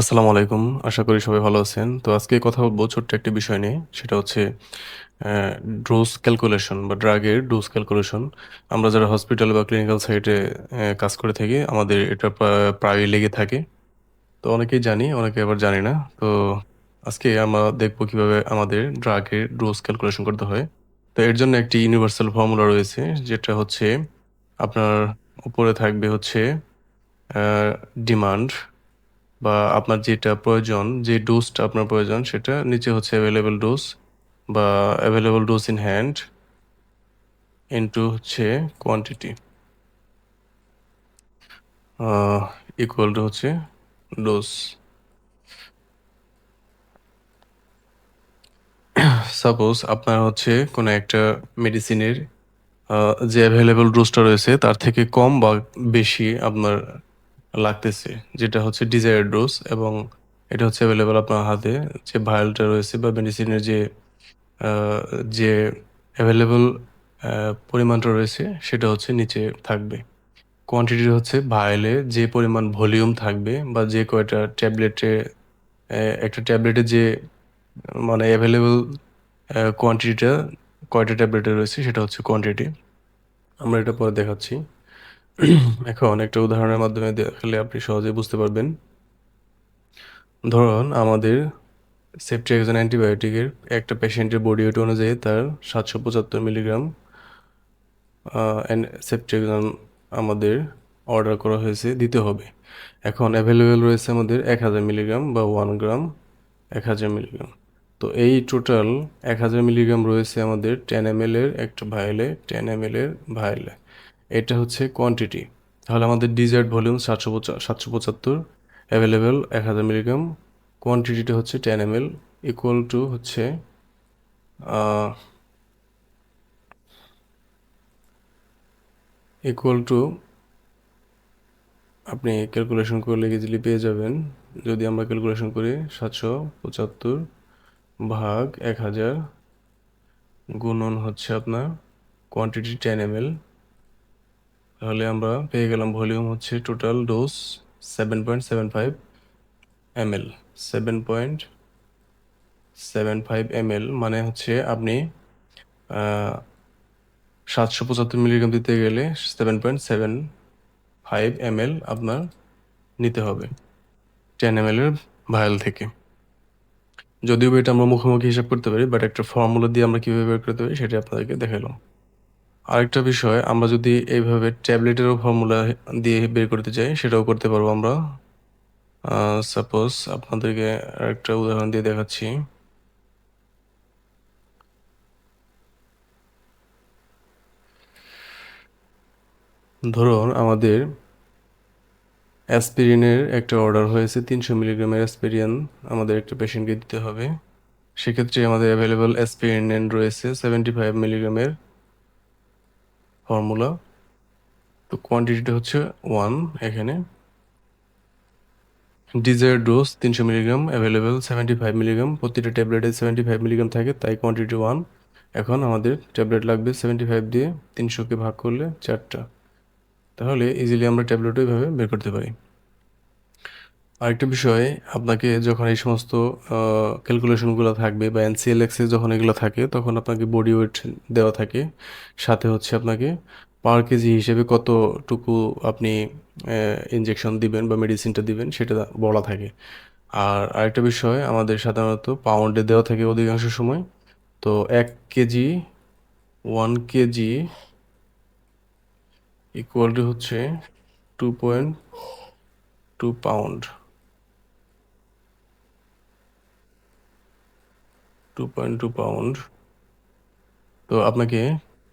আসসালামু আলাইকুম। আশা করি সবাই ভালো আছেন। তো আজকে কথা বলব ছোট্ট একটি বিষয় নিয়ে। সেটা হচ্ছে ডোজ ক্যালকুলেশন বা ড্রাগের ডোজ ক্যালকুলেশন। আমরা যারা হসপিটাল বা ক্লিনিক্যাল সাইটে কাজ করে থাকি, আমাদের এটা প্রা প্রায়ই লেগে থাকে। তো অনেকেই জানি, অনেকে আবার জানি না। তো আজকে আমরা দেখব কীভাবে আমাদের ড্রাগের ডোজ ক্যালকুলেশন করতে হয়। তো এর জন্য একটি ইউনিভার্সাল ফর্মুলা রয়েছে যেটা হচ্ছে আপনার উপরে থাকবে হচ্ছে ডিমান্ড বা আপনার যেটা প্রয়োজন, যে ডোজটা আপনার প্রয়োজন সেটা নিচে হচ্ছে এভেইলেবল ডোজ বা available dose in hand into হচ্ছে কোয়ান্টিটি। ইকুয়াল টু হচ্ছে ডোজ। সাপোজ আপনার হচ্ছে কোনো একটা মেডিসিনের যে এভেইলেবল ডোজটা রয়েছে তার থেকে কম বা বেশি আপনার লাগতেছে। যেটা হচ্ছে ডিজায়ার ডোজ এবং এটা হচ্ছে অ্যাভেলেবেল আপনার হাতে, যে ভায়ালটা রয়েছে বা মেডিসিনের যে যে এভেইলেবল অ্যা পরিমাণটা রয়েছে, সেটা হচ্ছে নিচে থাকবে। কোয়ান্টিটি হচ্ছে ভায়ালে যে পরিমাণ ভলিউম থাকবে বা যে কয়টা ট্যাবলেটে একটা ট্যাবলেটে যে মানে এভেইলেবল অ্যা কোয়ান্টিটিটা কয়টা ট্যাবলেটে রয়েছে সেটা হচ্ছে কোয়ান্টিটি। আমরা এটা পরে দেখাচ্ছি। এখন একটা উদাহরণের মাধ্যমে দেখালে আপনি সহজেই বুঝতে পারবেন। ধরুন, আমাদের সেফট্রিয়াক্সন অ্যান্টিবায়োটিকের একটা পেশেন্টের বডি ওয়েট অনুযায়ী তার ৭৭৫ মিলিগ্রাম আ অ্যান সেফট্রিয়াক্সন আমাদের অর্ডার করা হয়েছে, দিতে হবে। এখন অ্যাভেলেবেল রয়েছে আমাদের ১০০০ মিলিগ্রাম বা ওয়ান গ্রাম ১০০০ মিলিগ্রাম। তো এই টোটাল ১০০০ মিলিগ্রাম রয়েছে আমাদের 10 এমএল এর, একটা ভায়ালে 10 এমএল এর ভায়ালে। এটা হচ্ছে কোয়ান্টিটি। তাহলে আমাদের ডিজায়ার্ড ভলিউম সাতশো পঁচা সাতশো পঁচাত্তর অ্যাভেলেবেল এক হাজার মিলিগ্রাম। কোয়ান্টিটিটা হচ্ছে 10 এমএল ইকুয়াল টু হচ্ছে ইকুয়াল টু আপনি ক্যালকুলেশন করলে ইজিলি পেয়ে যাবেন। যদি আমরা ক্যালকুলেশন করি ৭৭৫ ভাগ ১০০০ গুণন হচ্ছে আপনার কোয়ান্টিটি 10 এমএল। তাহলে আমরা পেয়ে গেলাম ভলিউম হচ্ছে টোটাল ডোজ 7.75 এমএল 7.75 এমএল মানে হচ্ছে আপনি সাতশো পঁচাত্তর মিলিগ্রাম দিতে গেলে seven point seven five M L আপনার নিতে হবে 10 এমএল এর ভায়াল থেকে। যদিও এটা আমরা মুখোমুখি হিসাব করতে পারি বাট একটা ফর্মুলা দিয়ে আমরা কীভাবে বের করতে পারি সেটা আপনাদেরকে দেখাইলাম। আরেকটা বিষয়, আমরা যদি এইভাবে ট্যাবলেটেরও ফর্মুলা দিয়ে বের করতে চাই, সেটাও করতে পারব আমরা। সাপোজ আপনাদেরকে আরেকটা উদাহরণ দিয়ে দেখাচ্ছি। ধরুন আমাদের অ্যাসপিরিনের একটা অর্ডার হয়েছে ৩০০ মিলিগ্রামের অ্যাসপিরিন আমাদের একটা পেশেন্টকে দিতে হবে। সেক্ষেত্রে আমাদের এভেইলেবল অ্যাসপিরিন রয়েছে 75 মিলিগ্রামের ফর্মুলা। তো কোয়ান্টিটিটা হচ্ছে ওয়ান এখানে। Desire dose ৩০০ milligram, available seventy five milligram. প্রতিটা ট্যাবলেটে 75 মিলিগ্রাম থাকে তাই কোয়ান্টিটি ওয়ান এখন আমাদের ট্যাবলেট লাগবে 75 দিয়ে তিনশোকে ভাগ করলে চারটা তাহলে ইজিলি আমরা ট্যাবলেটও এভাবে বের করতে পারি। আরেকটা বিষয়, আপনাকে যখন এই সমস্ত ক্যালকুলেশনগুলো থাকবে বা এনসিএলএক্স যখন এগুলো থাকে, তখন আপনাকে বডি ওয়েট দেওয়া থাকে। সাথে হচ্ছে আপনাকে পার কেজি হিসেবে কতটুকু আপনি অ্যা ইনজেকশন দিবেন বা মেডিসিনটা দিবেন সেটা বলা থাকে। আর আরেকটা বিষয়, আমাদের সাধারণত পাউন্ডে দেওয়া থাকে অধিকাংশ সময়। তো এক KG one KG equal to হচ্ছে 2.2 পাউন্ড। 2.2 পাউন্ড। তো আপনাকে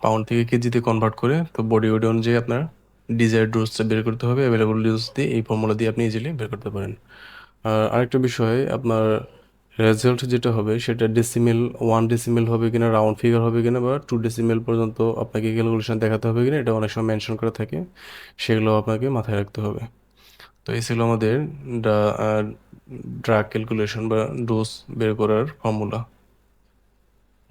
পাউন্ড থেকে কেজিতে কনভার্ট করে তো বডি ওয়েট অনুযায়ী আপনার ডিজায়ার্ড ডোজটা বের করতে হবে। এভেইলেবল ডোজ দিয়ে এই ফর্মুলা দিয়ে আপনি ইজিলি বের করতে পারেন। আর আরেকটা বিষয় আপনার রেজাল্ট যেটা হবে সেটা ডেসিমেল 1 ডেসিমেল হবে কিনা, রাউন্ড ফিগার হবে কিনা বা 2 ডেসিমেল পর্যন্ত আপনাকে ক্যালকুলেশন দেখাতে হবে কিনা এটা অনেক সময় মেনশন করা থাকে। সেগুলো আপনাকে মাথায় রাখতে হবে। তো এই ছিল আমাদের ড্রাগ ক্যালকুলেশন বা ডোজ বের করার ফর্মুলা।